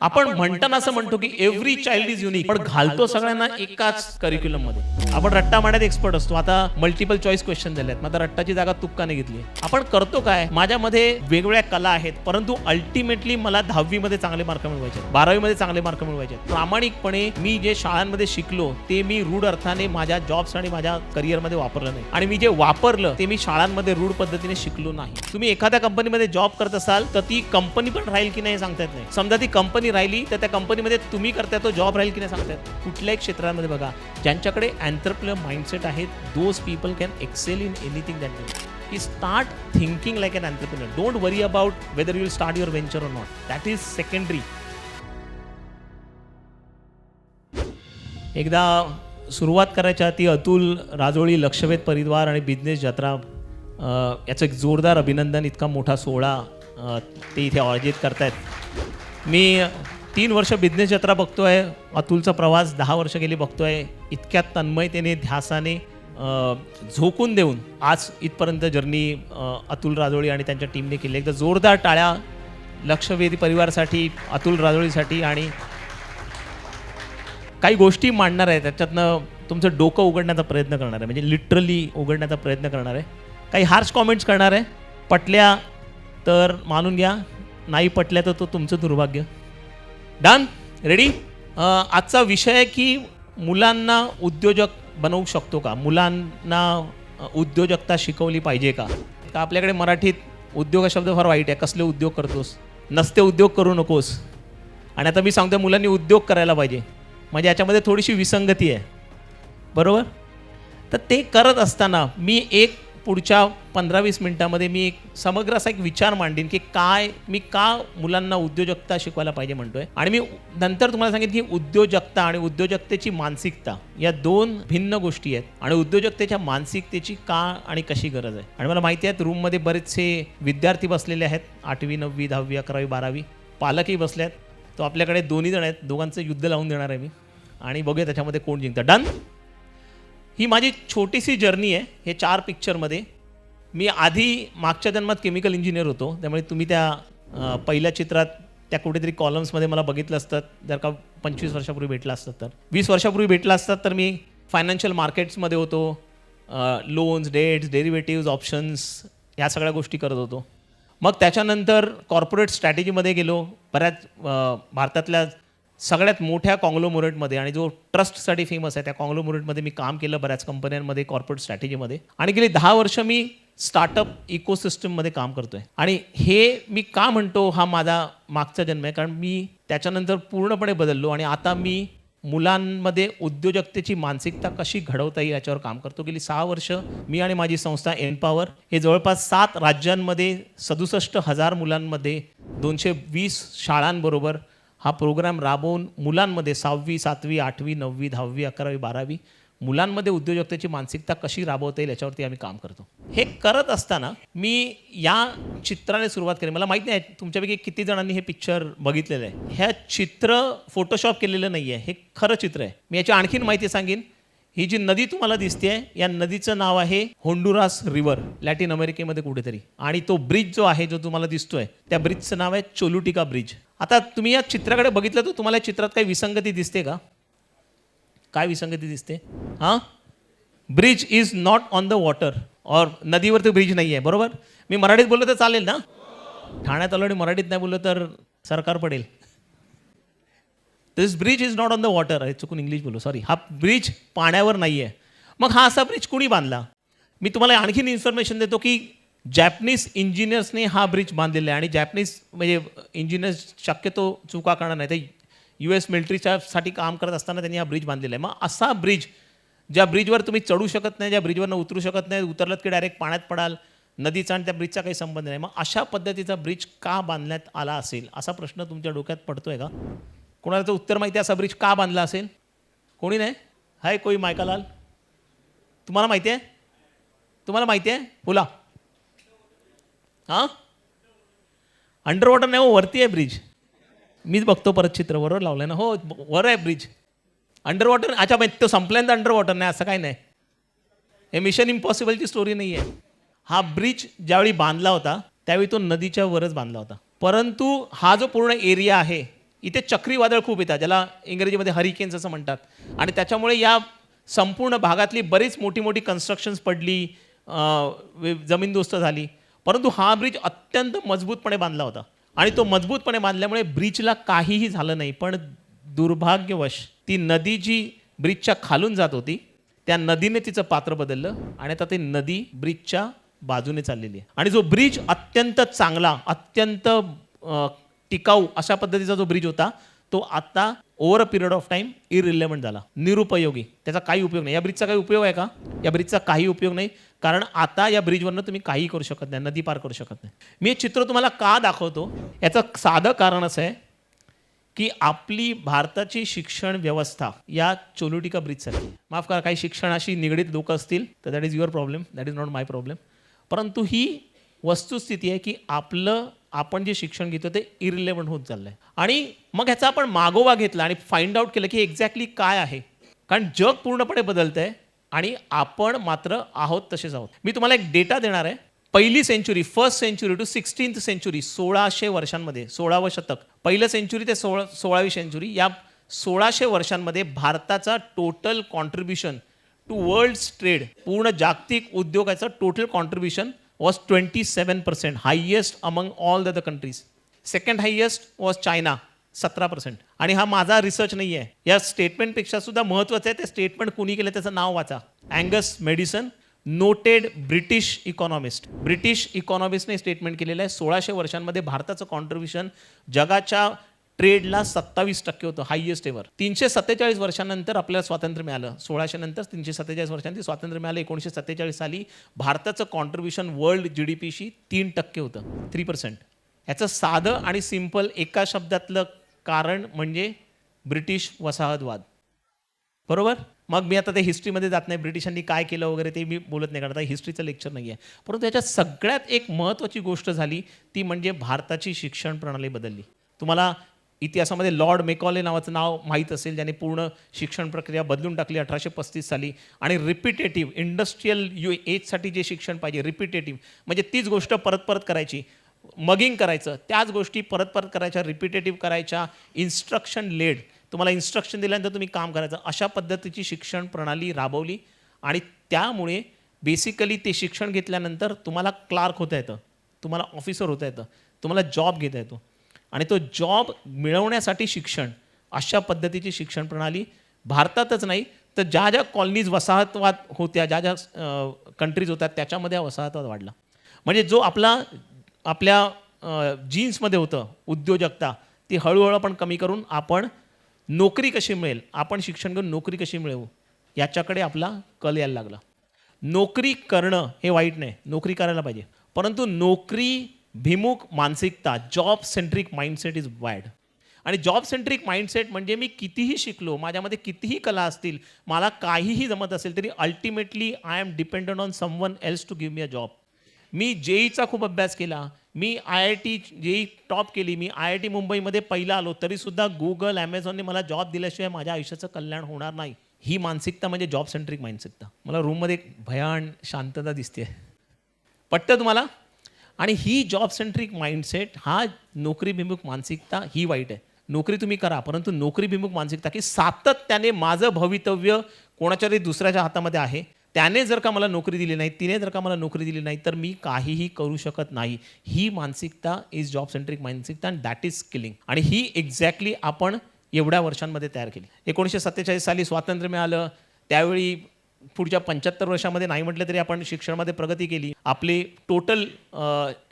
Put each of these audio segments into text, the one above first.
आपण म्हणताना असं म्हणतो की एव्हरी चाइल्ड इज युनिक पण घालतो सगळ्यांना एकाच करिक्युलममध्ये. आपण रट्टा मांड्यात एक्सपर्ट असतो. आता मल्टिपल चॉईस क्वेश्चन झाले आहेत मग आता रट्टाची जागा तुक्काने घेतली. आपण करतो काय? माझ्यामध्ये वेगवेगळ्या कला आहेत परंतु अल्टिमेटली मला दहावी मध्ये चांगले मार्क मिळवायचे बारावी मध्ये चांगले मार्क मिळवायचे प्रामाणिकपणे मी जे शाळांमध्ये शिकलो ते मी रूढ अर्थाने माझ्या जॉब्स आणि माझ्या करिअरमध्ये वापरलं नाही. आणि मी जे वापरलं ते मी शाळांमध्ये रूढ पद्धतीने शिकलो नाही. तुम्ही एखाद्या कंपनीमध्ये जॉब करत असाल तर ती कंपनी पण राहील की नाही सांगता येत नाही. समजा ती कंपनी राहिली तर त्या कंपनीमध्ये तुम्ही करताय तो जॉब राहील की नाही सांगता कुठल्याही क्षेत्रामध्ये बघा ज्यांच्याकडे अँथरप्लर माइंडसेट आहेत those people can excel in anything that do की start thinking like an entrepreneur don't worry about whether you will start your venture or not that is secondary एकदा सुरुवात करायच्या आधी अतुल राजोळी लक्षवेध परिवार आणि बिझनेस जत्रा याचं एक जोरदार अभिनंदन इतका मोठा सोहळा ते इथे आयोजित करतायत. मी तीन वर्ष बिझनेस जत्रा आहे अतुलचा प्रवास दहा वर्ष गेली आहे इतक्या तन्मयतेने ध्यासाने झोकून देऊन आज इथपर्यंत जर्नी अतुल राजोळी आणि त्यांच्या टीमने केली. एकदा जोरदार टाळ्या लक्षवेधी परिवारासाठी अतुल राजोळीसाठी आणि काही गोष्टी मांडणार आहे. त्याच्यातनं तुमचं डोकं उघडण्याचा प्रयत्न करणार आहे. म्हणजे लिटरली उघडण्याचा प्रयत्न करणार आहे. काही हार्श कॉमेंट्स करणार आहे. पटल्या तर मानून घ्या. नाही पटल्या तर तो तुमचं दुर्भाग्य. डन रेडी आजचा विषय आहे की मुलांना उद्योजक बनवू शकतो का? मुलांना उद्योजकता शिकवली पाहिजे का? का आपल्याकडे मराठीत उद्योग हा शब्द फार वाईट आहे. कसले उद्योग करतोस? नसते उद्योग करू नकोस. आणि आता मी सांगतो मुलांनी उद्योग करायला पाहिजे. म्हणजे याच्यामध्ये थोडीशी विसंगती आहे. बरोबर? तर ते करत असताना मी एक पुढच्या पंधरा वीस मिनटामध्ये मी एक समग्र असा एक विचार मांडीन की काय मी का मुलांना उद्योजकता शिकवायला पाहिजे म्हणतोय? आणि मी नंतर तुम्हाला सांगेन की उद्योजकता आणि उद्योजकतेची मानसिकता या दोन भिन्न गोष्टी आहेत. आणि उद्योजकतेच्या मानसिकतेची का आणि कशी गरज आहे? आणि मला माहिती आहे रूममध्ये बरेचसे विद्यार्थी बसलेले आहेत. आठवी नववी दहावी अकरावी बारावी. पालकही बसले आहेत. तो आपल्याकडे दोन्ही जण आहेत. दोघांचं युद्ध लावून देणार आहे मी. आणि बघूया त्याच्यामध्ये कोण जिंकतं. डन ही माझी छोटीशी जर्नी आहे हे चार पिक्चरमध्ये मी आधी मागच्या जन्मात केमिकल इंजिनियर होतो त्यामुळे तुम्ही त्या पहिल्या चित्रात त्या कुठेतरी कॉलम्समध्ये मला बघितलं असतं जर का पंचवीस वर्षापूर्वी भेटला असतात तर. वीस वर्षापूर्वी भेटला असतात तर मी फायनान्शियल मार्केट्समध्ये होतो लोन्स डेट्स डेरिव्हेटिव्ज ऑप्शन्स ह्या सगळ्या गोष्टी करत होतो. मग त्याच्यानंतर कॉर्पोरेट स्ट्रॅटेजीमध्ये गेलो बऱ्याच भारतातल्या सगळ्यात मोठ्या कॉंग्लोमोरेटमध्ये आणि जो ट्रस्टसाठी फेमस आहे त्या कॉंग्लोमोरेटमध्ये मी काम केलं बऱ्याच कंपन्यांमध्ये कॉर्पोरेट स्ट्रॅटेजीमध्ये आणि गेली दहा वर्ष मी स्टार्टअप इकोसिस्टममध्ये काम करतोय. आणि हे मी का म्हणतो हा माझा मागचा जन्म आहे कारण मी त्याच्यानंतर पूर्णपणे बदललो आणि आता मी मुलांमध्ये उद्योजकतेची मानसिकता कशी घडवता येईल याच्यावर काम करतो. गेली सहा वर्ष मी आणि माझी संस्था एनपावर हे जवळपास सात राज्यांमध्ये सदुसष्ट हजार मुलांमध्ये दोनशे वीस शाळांबरोबर हा प्रोग्राम राबवून मुलांमध्ये सहावी सातवी आठवी नववी दहावी अकरावी बारावी मुलांमध्ये उद्योजकतेची मानसिकता कशी राबवता येईल याच्यावरती आम्ही काम करतो. हे करत असताना मी या चित्राने सुरुवात केली. मला माहीत नाही तुमच्यापैकी किती जणांनी हे पिक्चर बघितलेलं आहे. ह्या चित्र फोटोशॉप केलेलं नाही आहे हे खरं चित्र आहे. मी याची आणखीन माहिती सांगेन. ही जी नदी तुम्हाला दिसते या नदीचं नाव आहे होंडुरास रिव्हर लॅटिन अमेरिकेमध्ये कुठेतरी. आणि तो ब्रिज जो आहे जो तुम्हाला दिसतोय त्या ब्रिजचं नाव आहे चोलुटिका ब्रिज. आता तुम्ही या चित्राकडे बघितलं तर तुम्हाला या चित्रात काही विसंगती दिसते का? काय विसंगती दिसते? हां? Bridge is not on the water और नदीवरती ब्रिज नाही आहे बरोबर? मी मराठीत बोललो तर चालेल ना? ठाण्यात आलो आणि मराठीत नाही बोललो तर सरकार पडेल. This bridge is not on the water अरे चुकून इंग्लिश बोललो सॉरी हा ब्रिज पाण्यावर नाही आहे मग हा असा ब्रिज कुणी बांधला? मी तुम्हाला आणखीन इन्फॉर्मेशन देतो की जॅपनीज इंजिनियर्सने हा ब्रिज बांधलेला आहे. आणि जॅपनीज म्हणजे इंजिनियर्स शक्यतो चुका करणार नाही ते यू एस मिलिटरीच्यासाठी काम करत असताना त्यांनी हा ब्रिज बांधलेला आहे. मग असा ब्रिज ज्या ब्रिजवर तुम्ही चढू शकत नाही ज्या ब्रिजवरनं उतरू शकत नाही उतरलात की डायरेक्ट पाण्यात पडाल नदीचा आणि त्या ब्रिजचा काही संबंध नाही. मग अशा पद्धतीचा ब्रिज का बांधण्यात आला असेल? असा प्रश्न तुमच्या डोक्यात पडतोय का? कोणाला तर उत्तर माहिती असा ब्रिज का बांधला असेल? कोणी नाही? हाय कोई मायकालाल? तुम्हाला माहिती आहे? तुम्हाला माहिती आहे? बोला. हां? अंडर वॉटर नाही हो वरती आहे ब्रिज मीच बघतो परत चित्र बरोबर लावलं आहे ना. हो वर आहे ब्रिज अंडर वॉटर अच्छा माहिती तो संपल्यानंतर अंडर वॉटर नाही असं काही नाही. हे मिशन इम्पॉसिबलची स्टोरी नाही आहे. हा ब्रिज ज्यावेळी बांधला होता त्यावेळी तो नदीच्या वरच बांधला होता. परंतु हा जो पूर्ण एरिया आहे इथे चक्रीवादळ खूप येतात ज्याला इंग्रजीमध्ये हरिकेन्स असं म्हणतात. आणि त्याच्यामुळे या संपूर्ण भागातली बरीच मोठी मोठी कन्स्ट्रक्शन्स पडली जमीनदोस्त झाली. परंतु हा ब्रिज अत्यंत मजबूतपणे बांधला होता. आणि तो मजबूतपणे बांधल्यामुळे ब्रिजला काहीही झालं नाही पण दुर्भाग्यवश ती नदी जी ब्रिजच्या खालून जात होती त्या नदीने तिचं पात्र बदललं आणि आता ती नदी ब्रिजच्या बाजूने चाललेली आहे. आणि जो ब्रिज अत्यंत चांगला अत्यंत टिकाऊ अशा पद्धतीचा जो ब्रिज होता तो आता over a period of time irrelevant झाला. निरुपयोगी. त्याचा काही उपयोग नाही. या ब्रिजचा काही उपयोग आहे का? या ब्रिजचा काही उपयोग नाही. कारण आता या ब्रिजवरनं तुम्ही काही करू शकत नाही. नदी पार करू शकत नाही. मी हे चित्र तुम्हाला का दाखवतो? याचं साधं कारण असं आहे की आपली भारताची शिक्षण व्यवस्था या चोलुटिका ब्रिजसाठी माफ करा काही शिक्षणाशी निगडीत लोक असतील तर that is your problem that is not my problem परंतु ही वस्तुस्थिती आहे की आपलं आपण जे शिक्षण घेतो ते इरिलेव्हंट होत चाललंय. आणि मग ह्याचा आपण मागोवा घेतला आणि फाइंड आउट केलं की एक्झॅक्टली काय आहे. कारण जग पूर्णपणे बदलतंय आणि आपण मात्र आहोत तसेच आहोत. मी तुम्हाला एक डेटा देणार आहे. पहिली century first century to sixteenth century सोळाशे वर्षांमध्ये सोळावं शतक. पहिलं सेंचुरी ते सोळा सोळावी सेंचुरी या सोळाशे वर्षांमध्ये भारताचा total contribution to world trade पूर्ण जागतिक उद्योगाचं total contribution was twenty seven percent highest among all the countries second highest was China सतरा पर्सेंट आणि हा माझा रिसर्च नाही आहे या स्टेटमेंटपेक्षा सुद्धा महत्त्वाचं आहे ते स्टेटमेंट कुणी केलं त्याचं नाव वाचा. Angus Maddison noted British economist British इकॉनॉमिस्टने statement केलेलं आहे. सोळाशे वर्षांमध्ये भारताचं कॉन्ट्रीब्युशन जगाच्या ट्रेडला सत्तावीस टक्के होतं हायएस्ट एवर तीनशे सत्तेचाळीस वर्षानंतर आपल्याला स्वातंत्र्य मिळालं. सोळाशे नंतर तीनशे सत्तेचाळीस वर्षांनी स्वातंत्र्य मिळालं. एकोणीसशे सत्तेचाळीस साली भारताचं कॉन्ट्रीब्युशन वर्ल्ड जी डी पीशी तीन टक्के होतं थ्री पर्सेंट याचं साधं आणि सिंपल एका शब्दातलं कारण म्हणजे ब्रिटिश वसाहतवाद. बरोबर? मग मी आता ते हिस्ट्रीमध्ये जात नाही. ब्रिटिशांनी काय केलं वगैरे ते मी बोलत नाही कारण आता हिस्ट्रीचं लेक्चर नाही आहे परंतु याच्यात सगळ्यात एक महत्त्वाची गोष्ट झाली ती म्हणजे भारताची शिक्षण प्रणाली बदलली. तुम्हाला इतिहासामध्ये लॉर्ड मेकॉले नावाचं नाव माहीत असेल ज्याने पूर्ण शिक्षण प्रक्रिया बदलून टाकली अठराशे पस्तीस साली. आणि रिपिटेटिव्ह इंडस्ट्रीयल यू एजसाठी जे शिक्षण पाहिजे रिपिटेटिव्ह म्हणजे तीच गोष्ट परत परत करायची. मगिंग करायचं त्याच गोष्टी परत परत करायच्या रिपिटेटिव्ह करायच्या इन्स्ट्रक्शन लेड तुम्हाला इन्स्ट्रक्शन दिल्यानंतर तुम्ही काम करायचं. अशा पद्धतीची शिक्षण प्रणाली राबवली आणि त्यामुळे बेसिकली ते शिक्षण घेतल्यानंतर तुम्हाला क्लार्क होता येतं. तुम्हाला ऑफिसर होता येतं. तुम्हाला जॉब घेता येतो. आणि तो जॉब मिळवण्यासाठी शिक्षण अशा पद्धतीची शिक्षण प्रणाली भारतातच नाही तर ज्या ज्या कॉलनीज वसाहतवाद होत्या ज्या ज्या कंट्रीज होत्या त्याच्यामध्ये हा वसाहतवाद वाढला. म्हणजे जो आपला आपल्या जीन्समध्ये होतं उद्योजकता ती हळूहळू आपण कमी करून आपण नोकरी कशी मिळेल आपण शिक्षण घेऊन नोकरी कशी मिळवू याच्याकडे आपला कल यायला लागला. नोकरी करणं हे वाईट नाही नोकरी करायला पाहिजे. परंतु नोकरी भिमुख मानसिकता job centric mindset is bad आणि जॉब सेंट्रिक माइंडसेट म्हणजे मी कितीही शिकलो माझ्यामध्ये कितीही कला असतील मला काहीही जमत असेल तरी ultimately I am dependent on someone else to give me a job मी जेईचा खूप अभ्यास केला मी I I T JEE top केली मी आय आय टी मुंबईमध्ये पहिला आलो तरीसुद्धा गुगल ॲमेझॉनने मला जॉब दिल्याशिवाय माझ्या आयुष्याचं कल्याण होणार नाही. ही मानसिकता म्हणजे जॉब सेंट्रिक मानसिकता मला रूममध्ये एक भयान शांतता दिसते पटतं तुम्हाला? आणि ही जॉब सेंट्रिक माइंडसेट हा नोकरीभिमुख मानसिकता ही वाईट आहे. नोकरी तुम्ही करा परंतु नोकरीभिमुख मानसिकता की सातत्याने माझं भवितव्य कोणाच्या तरी दुसऱ्याच्या हातामध्ये आहे. त्याने जर का मला नोकरी दिली नाही तिने जर का मला नोकरी दिली नाही तर मी काहीही करू शकत नाही. ही मानसिकता इज जॉब सेंट्रिक मानसिकता अँड दॅट इज किलिंग आणि ही एक्झॅक्टली आपण एवढ्या वर्षांमध्ये तयार केली. एकोणीसशे सत्तेचाळीस साली स्वातंत्र्य मिळालं. त्यावेळी पुढच्या पंच्याहत्तर वर्षामध्ये नाही म्हटलं तरी आपण शिक्षणामध्ये प्रगती केली. आपली टोटल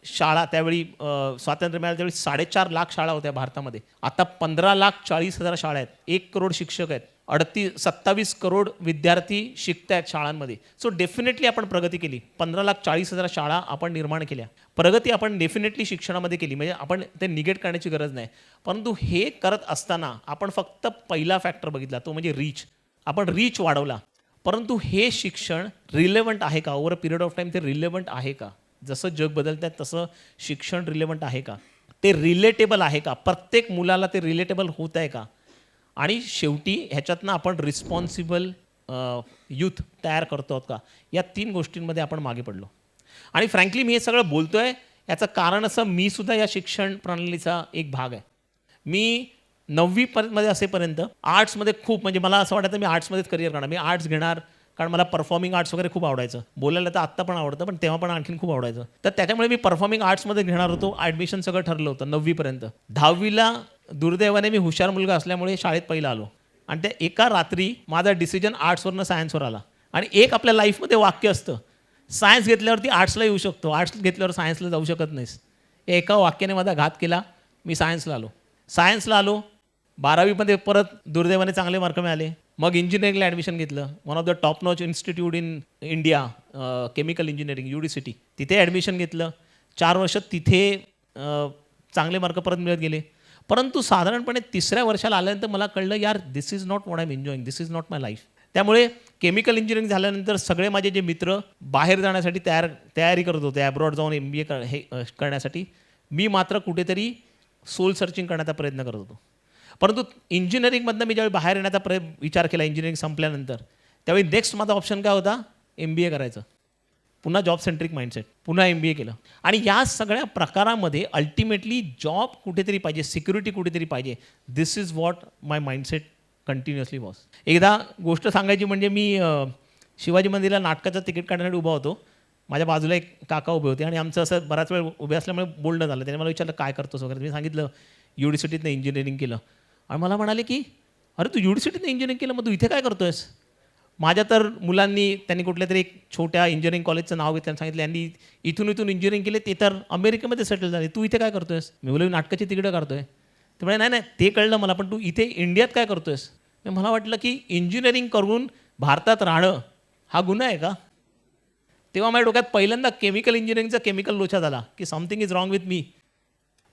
शाळा त्यावेळी स्वातंत्र्य मिळालं त्यावेळी साडेचार लाख शाळा होत्या भारतामध्ये. आता पंधरा लाख चाळीस हजार शाळा आहेत. एक करोड शिक्षक आहेत. अडतीस सत्तावीस करोड विद्यार्थी शिकत आहेत शाळांमध्ये. सो डेफिनेटली आपण प्रगती केली. पंधरा लाख चाळीस हजार शाळा आपण निर्माण केल्या. प्रगती आपण डेफिनेटली शिक्षणामध्ये केली. म्हणजे आपण ते निगेट करण्याची गरज नाही. परंतु हे करत असताना आपण फक्त पहिला फॅक्टर बघितला. तो म्हणजे रीच आपण रीच वाढवला. परंतु हे शिक्षण रिलेवंट आहे का? Over a period of time ते रिलेवंट आहे का? जसं जग बदलत आहे तसं शिक्षण रिलेवंट आहे का? ते रिलेटेबल आहे का? प्रत्येक मुलाला ते रिलेटेबल होत आहे का? आणि शेवटी ह्याच्यातनं आपण रिस्पॉन्सिबल यूथ तयार करतो आहोत का? या तीन गोष्टींमध्ये आपण मागे पडलो. आणि फ्रँकली मी हे सगळं बोलतो आहे याचं कारण असं मी सुद्धा या शिक्षण प्रणालीचा एक भाग आहे. मी नववी मध्ये असेपर्यंत आर्ट्समध्ये खूप म्हणजे मला असं वाटायचं मी आर्ट्समध्येच करिअर करणार. मी आर्ट्स घेणार कारण मला परफॉर्मिंग आर्ट्स वगैरे खूप आवडायचं. बोलायला तर आत्ता पण आवडतं पण तेव्हा पण आणखीन खूप आवडायचं. तर त्याच्यामुळे मी परफॉर्मिंग आर्ट्समध्ये घेणार होतो. ॲडमिशन सगळं ठरलं होतं नववीपर्यंत. दहावीला दुर्दैवाने मी हुशार मुलगा असल्यामुळे शाळेत पहिला आलो. आणि त्या एका रात्री माझा डिसिजन आर्ट्सवरनं सायन्सवर आला. आणि एक आपल्या लाईफमध्ये वाक्य असतं. सायन्स घेतल्यावरती आर्ट्सला येऊ शकतो. आर्ट्स घेतल्यावर सायन्सला जाऊ शकत नाहीस. एका वाक्याने माझा घात केला. मी सायन्सला आलो. सायन्सला आलो. बारावीमध्ये परत दुर्दैवाने चांगले मार्क मिळाले. मग इंजिनिअरिंगला ॲडमिशन घेतलं. One of the top notch institute in India chemical engineering U D C T तिथे ॲडमिशन घेतलं. चार वर्ष तिथे चांगले मार्क परत मिळत गेले. परंतु साधारणपणे तिसऱ्या वर्षाला आल्यानंतर मला कळलं यार this is not what I am enjoying this is not my life त्यामुळे केमिकल इंजिनिअरिंग झाल्यानंतर सगळे माझे जे मित्र बाहेर जाण्यासाठी तयार तयारी करत होते. ॲब्रॉड जाऊन एम बी ए हे करण्यासाठी. मी मात्र कुठेतरी सोल सर्चिंग करण्याचा प्रयत्न करत होतो. परंतु इंजिनिअरिंगमधनं मी ज्यावेळी बाहेर येण्याचा प्रय विचार केला इंजिनिअरिंग संपल्यानंतर त्यावेळी नेक्स्ट माझा ऑप्शन काय होता? एम बी ए करायचं. पुन्हा जॉब सेंट्रिक माइंडसेट पुन्हा एम बी ए केलं. आणि या सगळ्या प्रकारामध्ये अल्टिमेटली जॉब कुठेतरी पाहिजे सिक्युरिटी कुठेतरी पाहिजे. This is what my mindset continuously was एकदा गोष्ट सांगायची म्हणजे मी शिवाजी मंदिरला नाटकाचं तिकीट काढण्यासाठी उभा होतो. माझ्या बाजूला एक काका उभे होते आणि आमचं असं बराच वेळ उभे असल्यामुळे बोलणं झालं. त्याने मला विचारलं काय करतोस वगैरे? मी सांगितलं युनिव्हर्सिटीतनं इंजिनिअरिंग केलं. आणि मला म्हणाले की अरे तू युनिव्हर्सिटीने इंजिनिअरिंग केलं मग तू इथे काय करतोयस? माझ्या तर मुलांनी त्यांनी कुठल्या तरी एक छोट्या इंजिनिअरिंग कॉलेजचं नाव घेतलं आणि सांगितलं यांनी इथून इथून इंजिनिअरिंग केले ते तर अमेरिकेमध्ये सेटल झाले. तू इथे काय करतोयस? मी बोलू नाटकाची तिकडं काढतोय. ते म्हणे नाही नाही ते कळलं मला पण तू इथे इंडियात काय करतोयस? आहेस मला वाटलं की इंजिनिअरिंग करून भारतात राहणं हा गुन्हा आहे का? तेव्हा माझ्या डोक्यात पहिल्यांदा केमिकल इंजिनिअरिंगचा केमिकल लोचा झाला की something is wrong with me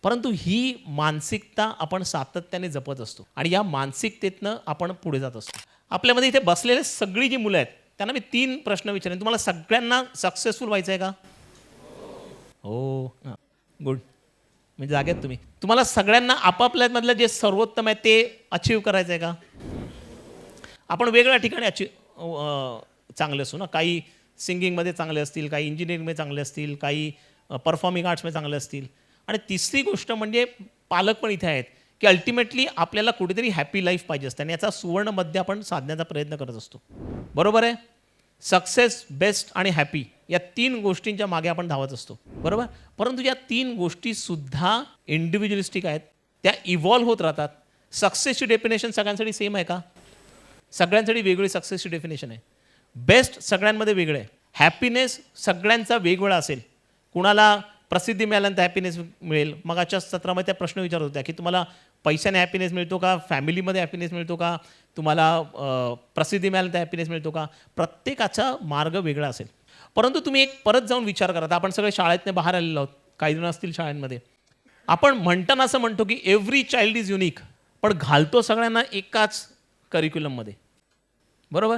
परंतु ही मानसिकता आपण सातत्याने जपत असतो आणि या मानसिकतेतनं आपण पुढे जात असतो. आपल्यामध्ये इथे बसलेले सगळी जी मुलं आहेत त्यांना मी तीन प्रश्न विचारेन. तुम्हाला सगळ्यांना सक्सेसफुल व्हायचं आहे का? हो. गुड म्हणजे जागेत तुम्ही. तुम्हाला सगळ्यांना आपापल्यामधलं जे सर्वोत्तम आहे ते अचीव करायचं आहे का? आपण वेगळ्या ठिकाणी अचीव चांगले असू ना. काही सिंगिंगमध्ये चांगले असतील काही इंजिनिअरिंगमध्ये चांगले असतील काही परफॉर्मिंग आर्ट्समध्ये चांगले असतील. आणि तिसरी गोष्ट म्हणजे पालक पण इथे आहेत की अल्टिमेटली आपल्याला कुठेतरी हॅपी लाईफ पाहिजे असते आणि याचा सुवर्ण मध्य आपण साधण्याचा प्रयत्न करत असतो. बरोबर आहे? सक्सेस बेस्ट आणि हॅपी या तीन गोष्टींच्या मागे आपण धावत असतो. बरोबर? परंतु या तीन गोष्टीसुद्धा इंडिव्हिज्युअलिस्टिक आहेत त्या इव्हॉल्व्ह होत राहतात. सक्सेसची डेफिनेशन सगळ्यांसाठी सेम आहे का? सगळ्यांसाठी वेगळी सक्सेसची डेफिनेशन आहे. बेस्ट सगळ्यांमध्ये वेगळं आहे. हॅपीनेस सगळ्यांचा वेगवेगळा असेल. कुणाला प्रसिद्धी मिळाल्यानंतर हॅपीनेस मिळेल. मग आजच्या सत्रामध्ये त्या प्रश्न विचारत होत्या की तुम्हाला पैशाने हॅपीनेस मिळतो का? फॅमिलीमध्ये हॅपीनेस मिळतो का? तुम्हाला प्रसिद्धी मिळाल्यानंतर हॅपीनेस मिळतो का? प्रत्येकाचा मार्ग वेगळा असेल. परंतु तुम्ही एक परत जाऊन विचार करा. आता आपण सगळे शाळेतनं बाहेर आलेलो आहोत. काही जण असतील शाळांमध्ये. आपण म्हणताना असं म्हणतो की एव्हरी चाइल्ड इज युनिक पण घालतो सगळ्यांना एकाच करिक्युलममध्ये बरोबर?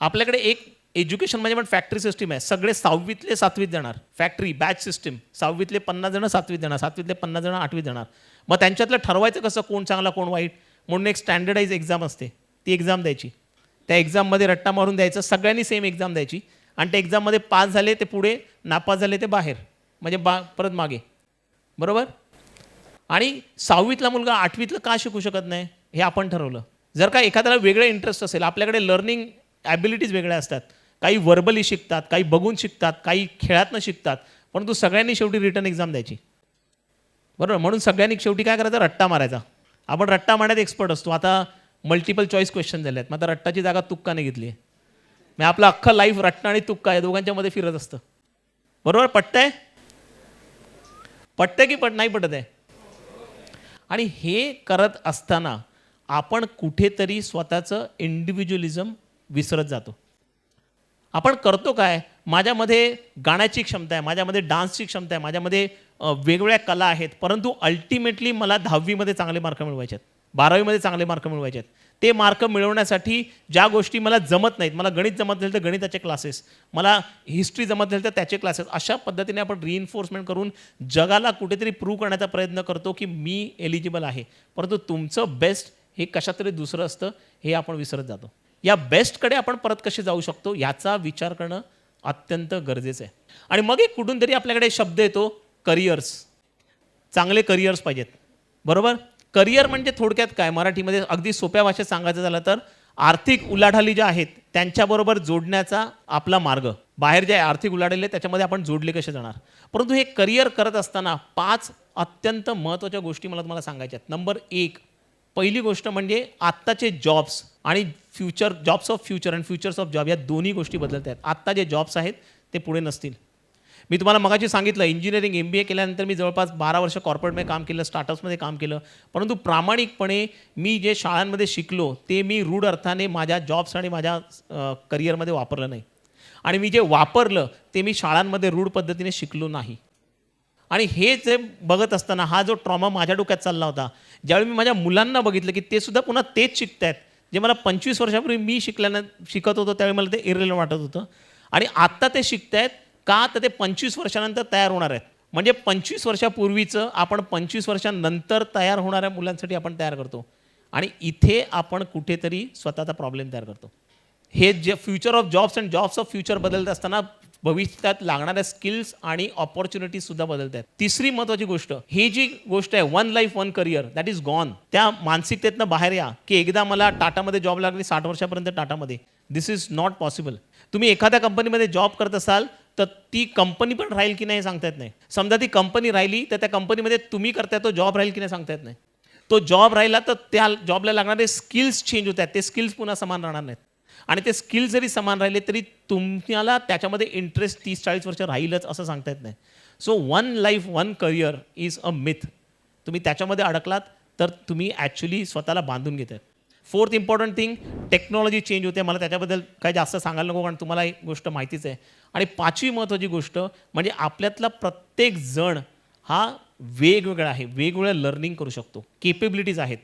आपल्याकडे एक एज्युकेशन म्हणजे पण फॅक्टरी सिस्टीम आहे. सगळे सहावीतले सातवीत देणार. Factory batch system. सहावीतले पन्नास जणं सातवीत देणार. सातवीतले पन्नास जणं आठवीत जाणार मग त्यांच्यातलं ठरवायचं कसं? कोण चांगला कोण वाईट? म्हणून एक स्टँडर्डाईज एक्झाम असते. ती एक्झाम द्यायची. त्या एक्झाममध्ये रट्टा मारून द्यायचं. सगळ्यांनी सेम एक्झाम द्यायची. आणि त्या एक्झाममध्ये पास झाले ते पुढे नापास झाले ते बाहेर. म्हणजे बा परत मागे. बरोबर? आणि सहावीतला मुलगा आठवीतलं का शिकू शकत नाही? हे आपण ठरवलं. जर का एखाद्याला वेगळं इंटरेस्ट असेल आपल्याकडे लर्निंग ॲबिलिटीज वेगळ्या असतात. काही वर्बली शिकतात काही बघून शिकतात काही खेळातनं शिकतात परंतु सगळ्यांनी शेवटी रिटर्न एक्झाम द्यायची. बरोबर? म्हणून सगळ्यांनी शेवटी काय करायचं? रट्टा मारायचा. आपण रट्टा मारण्यात एक्सपर्ट असतो. आता मल्टिपल चॉईस क्वेश्चन झाले आहेत मग आता रट्टाची जागा तुक्काने घेतली आहे. मी आपलं अख्खं लाईफ रट्टा आणि तुक्का या दोघांच्या मध्ये फिरत असतं. बरोबर? पटतं आहे पटतं की पट नाही पटत आहे? आणि हे करत असताना आपण कुठेतरी स्वतःचं इंडिव्हिज्युअलिझम विसरत जातो. आपण करतो काय? माझ्यामध्ये गाण्याची क्षमता आहे माझ्यामध्ये डान्सची क्षमता आहे माझ्यामध्ये वेगवेगळ्या कला आहेत परंतु अल्टिमेटली मला दहावीमध्ये चांगले मार्क मिळवायचे आहेत. बारावीमध्ये चांगले मार्क मिळवायचे आहेत. ते मार्क मिळवण्यासाठी ज्या गोष्टी मला जमत नाहीत मला गणित जमत नसेल तर गणिताचे क्लासेस मला हिस्ट्री जमत नसेल तर त्याचे क्लासेस अशा पद्धतीने आपण रिइन्फोर्समेंट करून जगाला कुठेतरी प्रूव्ह करण्याचा प्रयत्न करतो की मी एलिजिबल आहे. परंतु तुमचं बेस्ट हे कशातरी दुसरं असतं हे आपण विसरत जातो. या बेस्टकडे आपण परत कसे जाऊ शकतो याचा विचार करणं अत्यंत गरजेचं आहे. आणि मग एक कुठून तरी आपल्याकडे शब्द येतो करिअर्स चांगले करिअर्स पाहिजेत. बरोबर? करिअर म्हणजे थोडक्यात काय? मराठीमध्ये अगदी सोप्या भाषेत सांगायचं झालं तर आर्थिक उलाढाली ज्या आहेत त्यांच्याबरोबर जोडण्याचा आपला मार्ग. बाहेर जे आर्थिक उलाढाली आहे त्याच्यामध्ये आपण जोडले कसे जाणार? परंतु हे करिअर करत असताना पाच अत्यंत महत्त्वाच्या गोष्टी मला तुम्हाला सांगायच्या आहेत. नंबर एक पहिली गोष्ट म्हणजे आत्ताचे जॉब्स आणि फ्युचर जॉब्स ऑफ फ्युचर आणि फ्युचर्स ऑफ जॉब या दोन्ही गोष्टी बदलत आहेत. आत्ता जे जॉब्स आहेत ते पुढे नसतील. मी तुम्हाला मगाशी सांगितलं इंजिनिअरिंग एम बी ए केल्यानंतर मी जवळपास बारा वर्ष कॉर्पोरेटमध्ये काम केलं स्टार्टअप्समध्ये काम केलं. परंतु प्रामाणिकपणे मी जे शाळांमध्ये शिकलो ते मी रूढ अर्थाने माझ्या जॉब्स आणि माझ्या करिअरमध्ये वापरलं नाही. आणि मी जे वापरलं ते मी शाळांमध्ये रूढ पद्धतीने शिकलो नाही. आणि हे जे बघत असताना हा जो ट्रॉमा माझ्या डोक्यात चालला होता ज्यावेळी मी माझ्या मुलांना बघितलं की ते सुद्धा पुन्हा तेच शिकत आहेत जे मला पंचवीस वर्षापूर्वी मी शिकल्यानं शिकत होतो त्यावेळी मला ते इरेल वाटत होतं. आणि आत्ता ते शिकत आहेत का तर ते पंचवीस वर्षानंतर तयार होणार आहेत. म्हणजे पंचवीस वर्षापूर्वीचं आपण पंचवीस वर्षानंतर तयार होणाऱ्या मुलांसाठी आपण तयार करतो. आणि इथे आपण कुठेतरी स्वतःचा प्रॉब्लेम तयार करतो. हे जे future of jobs and jobs of future बदलत असताना भविष्यात लागणाऱ्या स्किल्स आणि ऑपॉर्च्युनिटीज सुद्धा बदलत आहेत तिसरी महत्वाची गोष्ट ही जी गोष्ट आहे one life one career that is gone त्या मानसिकतेतनं बाहेर या की एकदा मला टाटामध्ये जॉब लागली साठ वर्षापर्यंत टाटामध्ये. दिस इज नॉट पॉसिबल तुम्ही एखाद्या कंपनीमध्ये जॉब करत असाल तर ती कंपनी पण राहील की नाही सांगता येत नाही. समजा ती कंपनी राहिली तर त्या कंपनीमध्ये तुम्ही करताय तो जॉब राहील की नाही सांगता येत नाही. तो जॉब राहिला तर त्या जॉबला लागणारे स्किल्स चेंज होत आहेत ते स्किल्स पुन्हा समान राहणार नाहीत. आणि ते स्किल जरी समान राहिले तरी तुम्हाला त्याच्यामध्ये इंटरेस्ट तीस चाळीस वर्ष राहीलच असं सांगता येत नाही. So one life one career is a myth तुम्ही त्याच्यामध्ये अडकलात तर तुम्ही ॲक्च्युली स्वतःला बांधून घेत fourth important thing technology change होते. मला त्याच्याबद्दल काही जास्त सांगायला नको कारण तुम्हाला एक गोष्ट माहितीच आहे. आणि पाचवी महत्त्वाची गोष्ट म्हणजे आपल्यातला प्रत्येक जण हा वेगवेगळा आहे. वेगवेगळ्या लर्निंग करू शकतो. केपेबिलिटीज आहेत.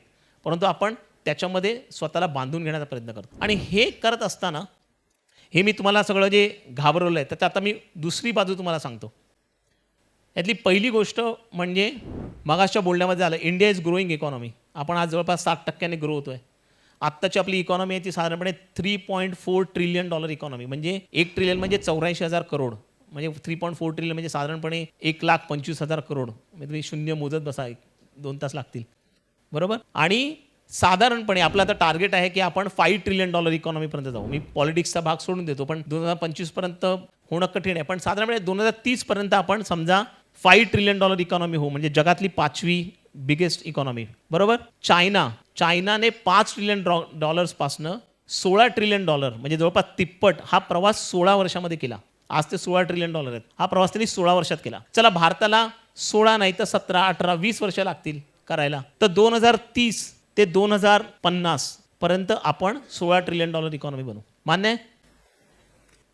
परंतु आपण त्याच्यामध्ये स्वतःला बांधून घेण्याचा प्रयत्न करतो. आणि हे करत असताना हे मी तुम्हाला सगळं जे घाबरवलं आहे त्याचं आता मी दुसरी बाजू तुम्हाला सांगतो. यातली पहिली गोष्ट म्हणजे मगाच्या बोलण्यामध्ये झालं इंडिया इज ग्रोईंग इकॉनॉमी. आपण आज जवळपास सात टक्क्याने ग्रो होतो आहे आत्ताची आपली इकॉनॉमी आहे ती साधारणपणे three point four trillion dollar economy म्हणजे एक ट्रिलियन म्हणजे चौऱ्याऐंशी हजार करोड. म्हणजे थ्री पॉईंट फोर ट्रिलियन म्हणजे साधारणपणे एक लाख पंचवीस हजार करोड. म्हणजे तुम्ही शून्य मोजत बसा एक दोन तास लागतील. बरोबर? आणि साधारणपणे आपलं आता टार्गेट आहे की आपण फाईव्ह ट्रिलियन डॉलर इकॉनॉमीपर्यंत जाऊ. मी पॉलिटिक्सचा भाग सोडून देतो पण दोन हजार पंचवीसपर्यंत होणं कठीण आहे. पण साधारणपणे दोन हजार तीसपर्यंत आपण समजा फाईव्ह ट्रिलियन डॉलर इकॉनॉमी होऊ म्हणजे जगातली पाचवी बिगेस्ट इकॉनॉमी बरोबर? चायना चायनाने पाच ट्रिलियन डॉ डॉलर्सपासनं सोळा ट्रिलियन डॉलर म्हणजे जवळपास तिप्पट हा प्रवास सोळा वर्षामध्ये केला. आज ते सोळा ट्रिलियन डॉलर आहेत. हा प्रवास त्यांनी सोळा वर्षात केला. चला भारताला सोळा नाही तर सतरा अठरा वीस वर्ष लागतील करायला. तर दोन हजार तीस ते दोन हजार पन्नास पर्यंत आपण सोळा ट्रिलियन डॉलर इकॉनॉमी बनवू मान्य आहे?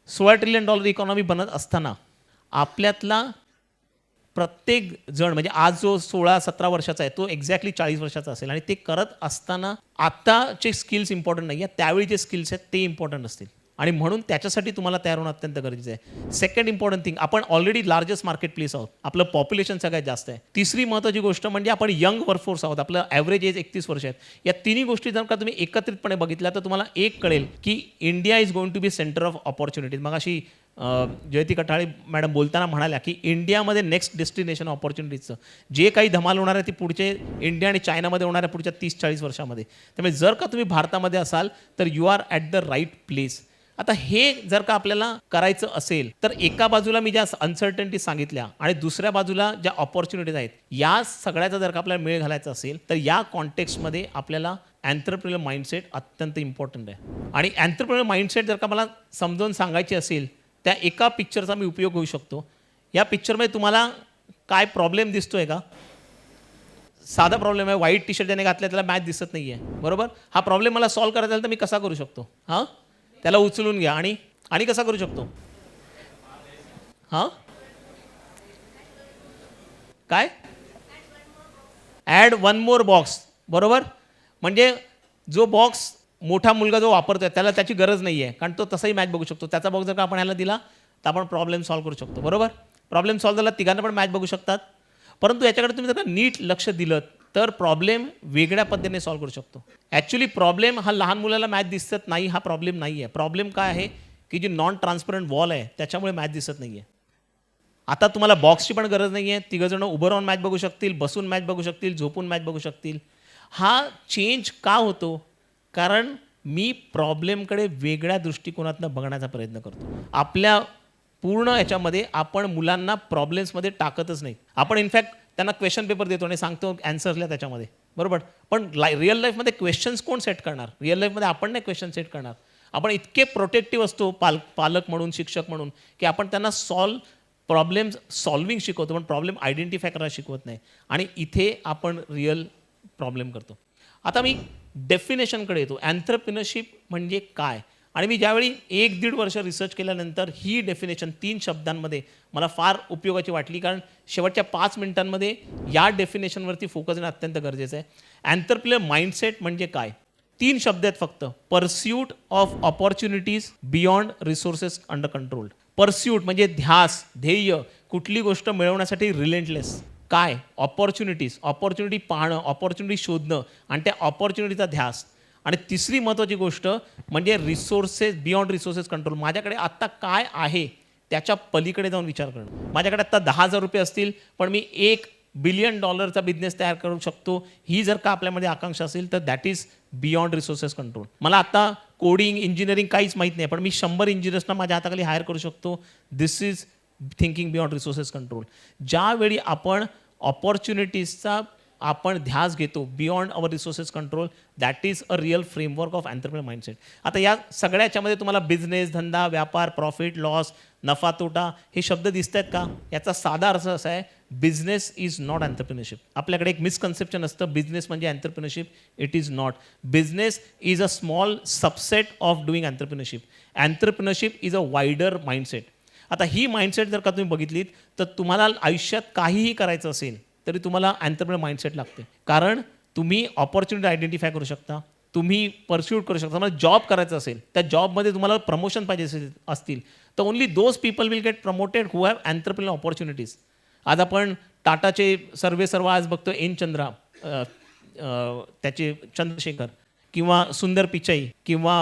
सोळा ट्रिलियन डॉलर इकॉनॉमी बनत असताना आपल्यातला प्रत्येक जण म्हणजे आज जो सोळा सतरा वर्षाचा आहे तो एक्झॅक्टली चाळीस वर्षाचा असेल आणि ते करत असताना आत्ताचे स्किल्स इम्पॉर्टंट नाही आहे त्यावेळी जे स्किल्स आहेत ते इम्पॉर्टंट असतील. आणि म्हणून त्याच्यासाठी तुम्हाला तयार होणं अत्यंत गरजेचं आहे. सेकंड इम्पॉर्टंट थिंग आपण ऑलरेडी लार्जेस्ट मार्केट प्लेस आहोत. आपलं पॉप्युलेशन सगळ्यात जास्त आहे. तिसरी महत्त्वाची गोष्ट म्हणजे आपण यंग वर्कफोर्स आहोत. आपलं ॲव्हरेज एज एकतीस वर्ष आहेत. या तिन्ही गोष्टी जर का तुम्ही एकत्रितपणे बघितल्या तर तुम्हाला एक कळेल की India is going to be centre of opportunities मग अशी जयती कठाळे मॅडम बोलताना म्हणाल्या की इंडियामध्ये नेक्स्ट डेस्टिनेशन ऑपॉर्च्युनिटीजचं जे काही धमाल होणार आहे ती पुढचे इंडिया आणि चायनामध्ये होणार आहे पुढच्या तीस चाळीस वर्षामध्ये. त्यामुळे जर का तुम्ही भारतामध्ये असाल तर you are at the right place आता हे जर का आपल्याला करायचं असेल तर एका बाजूला मी ज्या अनसर्टन्टी सांगितल्या आणि दुसऱ्या बाजूला ज्या ऑपॉर्च्युनिटीज आहेत या सगळ्याचा जर का आपल्याला मेळ घालायचा असेल तर या कॉन्टेक्स्टमध्ये आपल्याला अँथ्रप्रिनर माइंडसेट अत्यंत इम्पॉर्टंट आहे. आणि अँथ्रप्रिनर माइंडसेट जर का मला समजावून सांगायची असेल त्या एका पिक्चरचा मी उपयोग होऊ शकतो. या पिक्चरमध्ये तुम्हाला काय प्रॉब्लेम दिसतोय का? साधा प्रॉब्लेम आहे व्हाईट टी शर्ट ज्याने घातलं त्याला मॅच दिसत नाही आहे बरोबर? हा प्रॉब्लेम मला सॉल्व्ह करायचा तर मी कसा करू शकतो? हां? त्याला उचलून घ्या आणि आणि कसा करू शकतो? हां? काय? ॲड वन मोर बॉक्स बरोबर? म्हणजे जो बॉक्स मोठा मुलगा जो वापरतोय त्याला त्याची गरज नाही आहे कारण तो तसाही मॅच बघू शकतो. त्याचा बॉक्स जर का आपण ह्याला दिला तर आपण प्रॉब्लेम सॉल्व करू शकतो. बरोबर? प्रॉब्लेम सॉल्व्ह झाला तिघांना पण मॅच बघू शकतात. परंतु याच्याकडे तुम्ही जर का नीट लक्ष दिलं तर प्रॉब्लेम वेगळ्या पद्धतीने सॉल्व्ह करू शकतो. ॲक्च्युली प्रॉब्लेम हा लहान मुलाला मॅच दिसत नाही हा प्रॉब्लेम नाही आहे प्रॉब्लेम काय आहे? की जी नॉन ट्रान्सपरंट वॉल आहे त्याच्यामुळे मॅच दिसत नाही आहे आता तुम्हाला बॉक्सची पण गरज नाही आहे तिघंजणं उभं राहून मॅच बघू शकतील बसून मॅच बघू शकतील झोपून मॅच बघू शकतील. हा चेंज का होतो? कारण मी प्रॉब्लेमकडे वेगळ्या दृष्टिकोनातनं बघण्याचा प्रयत्न करतो. आपल्या पूर्ण याच्यामध्ये आपण मुलांना प्रॉब्लेम्समध्ये टाकतच नाही. आपण इनफॅक्ट त्यांना क्वेश्चन पेपर देतो आणि सांगतो ॲन्सर्सला त्याच्यामध्ये. बरोबर? पण लाय रिअल लाईफमध्ये क्वेश्चन्स कोण सेट करणार? रिअल लाईफमध्ये आपण नाही क्वेश्चन सेट करणार. आपण इतके प्रोटेक्टिव्ह असतो पाल पालक म्हणून शिक्षक म्हणून की आपण त्यांना सॉल्व प्रॉब्लेम्स सॉल्विंग शिकवतो पण प्रॉब्लेम आयडेंटिफाय करायला शिकवत नाही. आणि इथे आपण रिअल प्रॉब्लेम करतो. आता मी डेफिनेशनकडे येतो. अँथ्रप्रिनरशिप म्हणजे काय? आणि मी ज्यावेळी एक दीड वर्ष रिसर्च केल्यानंतर ही डेफिनेशन तीन शब्दांमध्ये मला फार उपयोगाची वाटली. कारण शेवटच्या पाच मिनिटांमध्ये या डेफिनेशनवरती फोकस येणं अत्यंत गरजेचं आहे. अँथरप्लेअर माइंडसेट म्हणजे काय? तीन शब्द आहेत फक्त. Pursuit of opportunities beyond resources under control pursuit म्हणजे ध्यास ध्येय कुठली गोष्ट मिळवण्यासाठी रिलेंटलेस काय? ऑपॉर्च्युनिटीज ऑपॉर्च्युनिटी पाहणं ऑपॉर्च्युनिटी शोधणं आणि त्या ऑपॉर्च्युनिटीचा ध्यास. आणि तिसरी महत्त्वाची गोष्ट म्हणजे रिसोर्सेस बियॉन्ड रिसोर्सेस कंट्रोल माझ्याकडे आत्ता काय आहे त्याच्या पलीकडे जाऊन विचार करणं. माझ्याकडे आत्ता दहा हजार रुपये असतील पण मी एक बिलियन डॉलरचा बिझनेस तयार करू शकतो. ही जर का आपल्यामध्ये आकांक्षा असेल तर that is beyond resources control मला आता कोडिंग इंजिनिअरिंग काहीच माहीत नाही पण मी शंभर इंजिनियर्सना माझ्या हाताखाली हायर करू शकतो. This is thinking beyond resources control ज्यावेळी आपण ऑपॉर्च्युनिटीजचा आपण ध्यास घेतो beyond our resources control that is a real framework of entrepreneur mindset आता या सगळ्या याच्यामध्ये तुम्हाला बिझनेस धंदा व्यापार प्रॉफिट लॉस नफा तोटा हे शब्द दिसत आहेत का? याचा साधा अर्थ असा आहे बिझनेस इज नॉट अँटरप्रिनरशिप आपल्याकडे एक मिसकन्सेप्शन असतं बिझनेस म्हणजे entrepreneurship it is not business is a small subset of doing entrepreneurship entrepreneurship is a wider mindset आता ही माइंडसेट जर का तुम्ही बघितलीत तर तुम्हाला आयुष्यात काहीही करायचं असेल तरी तुम्हाला अँथरप्रिनर माइंडसेट लागते. कारण तुम्ही ऑपॉर्च्युनिटी आयडेंटिफाय करू शकता. तुम्ही परस्यूट करू शकता. तुम्हाला जॉब करायचा असेल त्या जॉबमध्ये तुम्हाला प्रमोशन पाहिजे असेल असतील. तर only those people will get promoted who have entrepreneur opportunities आज आपण टाटाचे सर्वे सर्व आज बघतो एन चंद्रा त्याचे चंद्रशेखर किंवा सुंदर पिचाई किंवा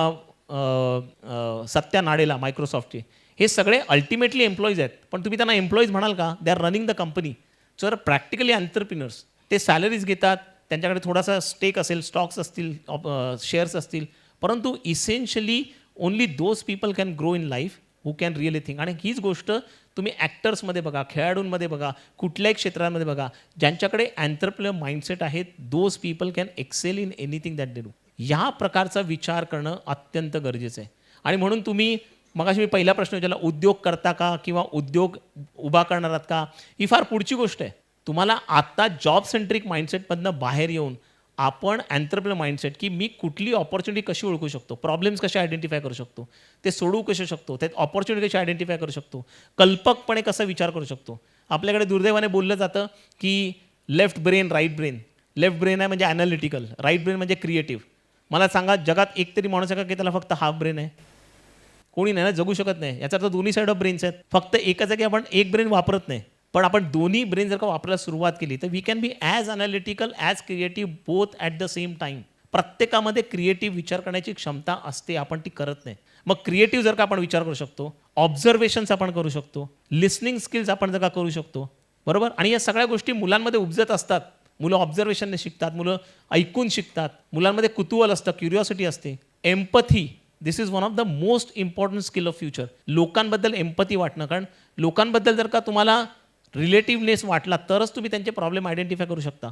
सत्या नाडेला मायक्रोसॉफ्टचे हे सगळे अल्टिमेटली एम्प्लॉईज आहेत. पण तुम्ही त्यांना एम्प्लॉईज म्हणाल का? They are running the company जर प्रॅक्टिकली अँथरप्रिनर्स ते सॅलरीज घेतात त्यांच्याकडे थोडासा स्टेक असेल स्टॉक्स असतील शेअर्स uh, असतील. परंतु essentially only those people can grow in life who can really think आणि हीच गोष्ट तुम्ही ॲक्टर्समध्ये बघा खेळाडूंमध्ये बघा कुठल्याही क्षेत्रांमध्ये बघा ज्यांच्याकडे अँथरप्रिनर माइंडसेट आहेत those people can excel in anything that they do ह्या प्रकारचा विचार करणं अत्यंत गरजेचं आहे. आणि म्हणून तुम्ही मग मी पहिला प्रश्न विचारला उद्योग करता का किंवा उद्योग उभा करणार आहात का? ही फार पुढची गोष्ट आहे. तुम्हाला आत्ता जॉब सेंट्रिक माइंडसेटमधनं बाहेर येऊन आपण अँथरप्रिनर माइंडसेट की मी कुठली ऑपॉर्च्युनिटी कशी ओळखू शकतो? प्रॉब्लेम्स कसे आयडेंटिफाय करू शकतो? ते सोडवू कसे शकतो? त्यात ऑपॉर्च्युनिटी कशी आयडेंटिफाय करू शकतो? कल्पकपणे कसा विचार करू शकतो? आपल्याकडे दुर्दैवाने बोललं जातं की left brain right brain left brain आहे म्हणजे ॲनालिटिकल राईट ब्रेन म्हणजे क्रिएटिव्ह मला सांगा जगात एक तरी माणूस आहे का की त्याला फक्त हाफ ब्रेन आहे? कोणी नाही ना जगू शकत नाही. याचा अर्थ दोन्ही साईड ऑफ ब्रेन्स आहेत. फक्त एकच आहे की आपण एक ब्रेन वापरत नाही. पण आपण दोन्ही ब्रेन जर का वापरायला सुरुवात केली तर we can be as analytical as creative both at the same time प्रत्येकामध्ये क्रिएटिव्ह विचार करण्याची क्षमता असते आपण ती करत नाही. मग क्रिएटिव्ह जर का आपण विचार करू शकतो ऑब्झर्वेशन्स आपण करू शकतो लिस्निंग स्किल्स आपण जर का करू शकतो बरोबर? आणि या सगळ्या गोष्टी मुलांमध्ये उपजत असतात. मुलं ऑब्झर्वेशनने शिकतात मुलं ऐकून शिकतात. मुलांमध्ये कुतूहल असतं क्युरिओसिटी असते. Empathy this is one of the most important skill of future लोकांबद्दल एम्पती वाटणं कारण लोकांबद्दल जर का तुम्हाला रिलेटिव्हनेस वाटला तरच तुम्ही त्यांचे प्रॉब्लेम आयडेंटिफाय करू शकता.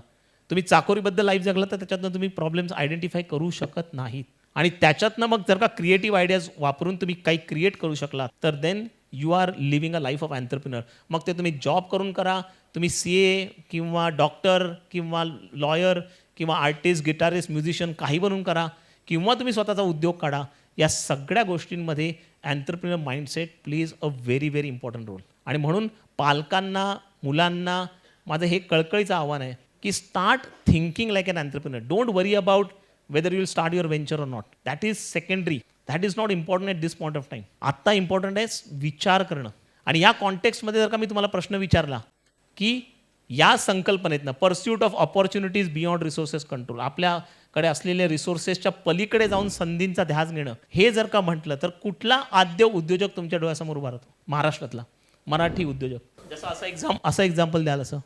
तुम्ही चाकोरीबद्दल लाईफ जगला तर त्याच्यातनं तुम्ही प्रॉब्लेम्स आयडेंटिफाय करू शकत नाहीत. आणि त्याच्यातनं मग जर का क्रिएटिव्ह आयडियाज वापरून तुम्ही काही क्रिएट करू शकला तर then you are living a life of entrepreneur मग ते तुम्ही जॉब करून करा तुम्ही सी ए किंवा डॉक्टर किंवा लॉयर किंवा आर्टिस्ट गिटारिस्ट म्युझिशियन काही बनून करा किंवा तुम्ही स्वतःचा उद्योग काढा या सगळ्या गोष्टींमध्ये entrepreneur mindset please a very very important role आणि म्हणून पालकांना मुलांना माझं हे कळकळीचं आव्हान आहे की start thinking like an entrepreneur don't worry about whether you will start your venture or not that is secondary that is not important at this point of time आत्ता इम्पॉर्टंट आहे विचार करणं. आणि या कॉन्टेक्स्टमध्ये जर का मी तुम्हाला प्रश्न विचारला की या संकल्पनेतनं pursuit of opportunities beyond resources control आपल्याकडे असलेल्या रिसोर्सेसच्या पलीकडे जाऊन संधींचा ध्यास घेणं हे जर का म्हटलं तर कुठला आद्य उद्योजक तुमच्या डोळ्यासमोर उभा राहतो? महाराष्ट्रातला मराठी उद्योजक. जसं असं एक्झाम असं एक्झाम्पल द्याल असं.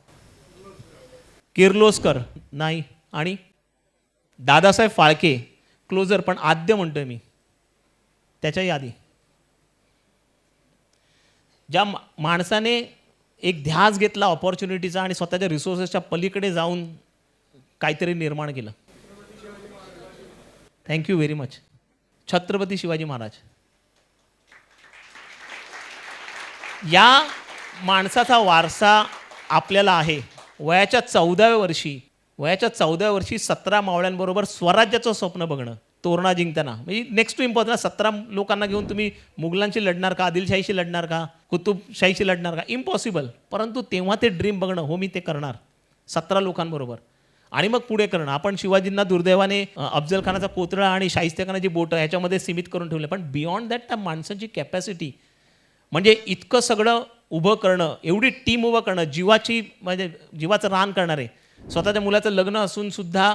किर्लोस्कर नाही. आणि दादासाहेब फाळके क्लोजर पण आद्य म्हणतोय मी. त्याच्याही आधी ज्या माणसाने एक ध्यास घेतला ऑपॉर्च्युनिटीचा आणि स्वतःच्या रिसोर्सेसच्या पलीकडे जाऊन काहीतरी निर्माण केलं. Thank you very much Chhatrapati Shivaji Maharaj. या माणसाचा वारसा आपल्याला आहे. वयाच्या चौदाव्या वर्षी वयाच्या चौदाव्या वर्षी सतरा मावळ्यांबरोबर स्वराज्याचं स्वप्न बघणं. तोरणा जिंकताना. म्हणजे नेक्स्ट टू इम्पॉर्टंट सतरा लोकांना घेऊन तुम्ही मुघलांशी लढणार का आदिलशाहीशी लढणार का कुतुबशाहीशी लढणार का? इम्पॉसिबल परंतु तेव्हा ते ड्रीम बघणं हो मी ते करणार. सतरा लोकांबरोबर. आणि मग पुढे करणं. आपण शिवाजींना दुर्दैवाने अफजलखानाचा अफजल खानाचा कोतळा आणि शाहिस्तेखानाची बोटं ह्याच्यामध्ये सीमित करून ठेवले. पण बियॉन्ड दॅट त्या माणसाची कॅपॅसिटी म्हणजे इतकं सगळं उभं करणं एवढी टीम उभं करणं जीवाची म्हणजे जीवाचं रान करणारे स्वतःच्या मुलाचं लग्न असून सुद्धा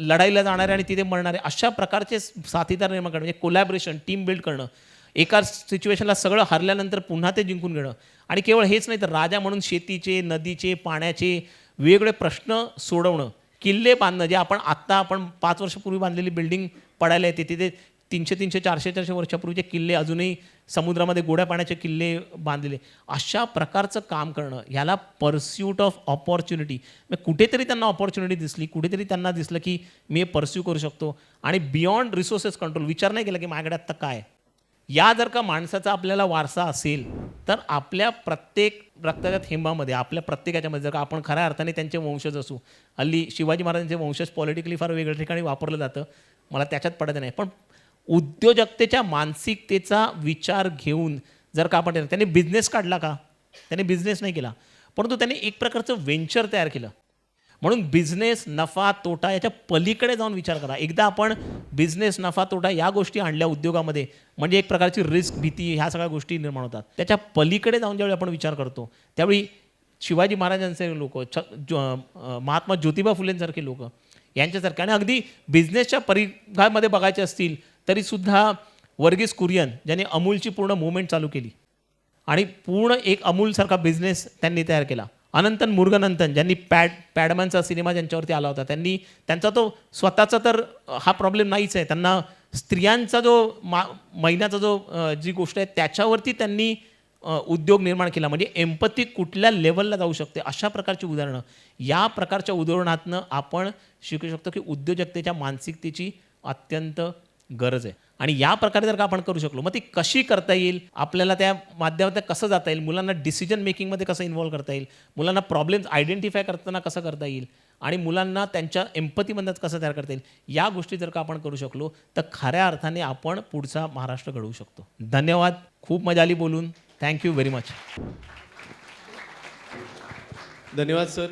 लढाईला जाणारे आणि तिथे मरणारे अशा प्रकारचे साथीदार निर्माण करणं म्हणजे कोलॅबरेशन टीम बिल्ड करणं एका सिच्युएशनला सगळं हरल्यानंतर पुन्हा ते जिंकून घेणं. आणि केवळ हेच नाही तर राजा म्हणून शेतीचे नदीचे पाण्याचे वेगवेगळे प्रश्न सोडवणं किल्ले बांधणं जे आपण आत्ता आपण पाच वर्षापूर्वी बांधलेली बिल्डिंग पडायला येते तिथे तीनशे तीनशे चारशे चारशे वर्षापूर्वीचे किल्ले अजूनही समुद्रामध्ये गोड्या पाण्याचे किल्ले बांधलेले. अशा प्रकारचं काम करणं ह्याला पर्स्यूट ऑफ ऑपॉर्च्युनिटी कुठेतरी त्यांना ऑपॉर्च्युनिटी दिसली कुठेतरी त्यांना दिसलं की मी हे परस्यू करू शकतो. आणि बियॉन्ड रिसोर्सेस कंट्रोल विचार नाही केला की माझ्याकडे आत्ता काय या जर का माणसाचा आपल्याला वारसा असेल तर आपल्या प्रत्येक रक्ताच्या थेंबामध्ये आपल्या प्रत्येकाच्यामध्ये जर का आपण खऱ्या अर्थाने त्यांचे वंशज असू हल्ली शिवाजी महाराजांचे वंशज पॉलिटिकली फार वेगळ्या ठिकाणी वापरलं जातं. मला त्याच्यात पडत नाही. पण उद्योजकतेच्या मानसिकतेचा विचार घेऊन जर का आपण त्याने बिझनेस काढला का? त्याने बिझनेस नाही केला. परंतु त्याने एक प्रकारचं व्हेंचर तयार केलं. म्हणून बिझनेस नफा तोटा याच्या पलीकडे जाऊन विचार करा. एकदा आपण बिझनेस नफा तोटा या गोष्टी आणल्या उद्योगामध्ये म्हणजे एक प्रकारची रिस्क भीती ह्या सगळ्या गोष्टी निर्माण होतात. त्याच्या पलीकडे जाऊन ज्यावेळी आपण विचार करतो त्यावेळी शिवाजी महाराजांचे लोक छ जो महात्मा ज्योतिबा फुलेंसारखे लोक यांच्यासारखे आणि अगदी बिझनेसच्या परिघामध्ये बघायचे असतील तरीसुद्धा वर्गीस कुरियन ज्यांनी अमूलची पूर्ण मुवमेंट चालू केली. आणि पूर्ण एक अमूलसारखा बिझनेस त्यांनी तयार केला. अनंतन मुर्गनंतन ज्यांनी पॅड पॅडमॅनचा सिनेमा ज्यांच्यावरती आला होता त्यांनी त्यांचा तो स्वतःचा तर हा प्रॉब्लेम नाहीच आहे. त्यांना स्त्रियांचा जो मा महिन्याचा जो जी गोष्ट आहे त्याच्यावरती त्यांनी उद्योग निर्माण केला. म्हणजे एम्पती कुठल्या लेवलला जाऊ शकते? अशा प्रकारची उदाहरणं. या प्रकारच्या उदाहरणातनं आपण शिकू शकतो की उद्योजकतेच्या मानसिकतेची अत्यंत गरज आहे. आणि या प्रकारे जर का आपण करू शकलो मग ती कशी करता येईल? आपल्याला त्या माध्यमात कसं जाता येईल? मुलांना डिसिजन मेकिंगमध्ये कसं इन्व्हॉल्व करता येईल? मुलांना प्रॉब्लेम्स आयडेंटिफाय करताना कसं करता येईल? आणि मुलांना त्यांच्या एम्पतीमध्येच कसं तयार करता येईल? या गोष्टी जर का आपण करू शकलो तर खऱ्या अर्थाने आपण पुढचा महाराष्ट्र घडवू शकतो. धन्यवाद. खूप मजा आली बोलून. थँक्यू व्हेरी मच धन्यवाद सर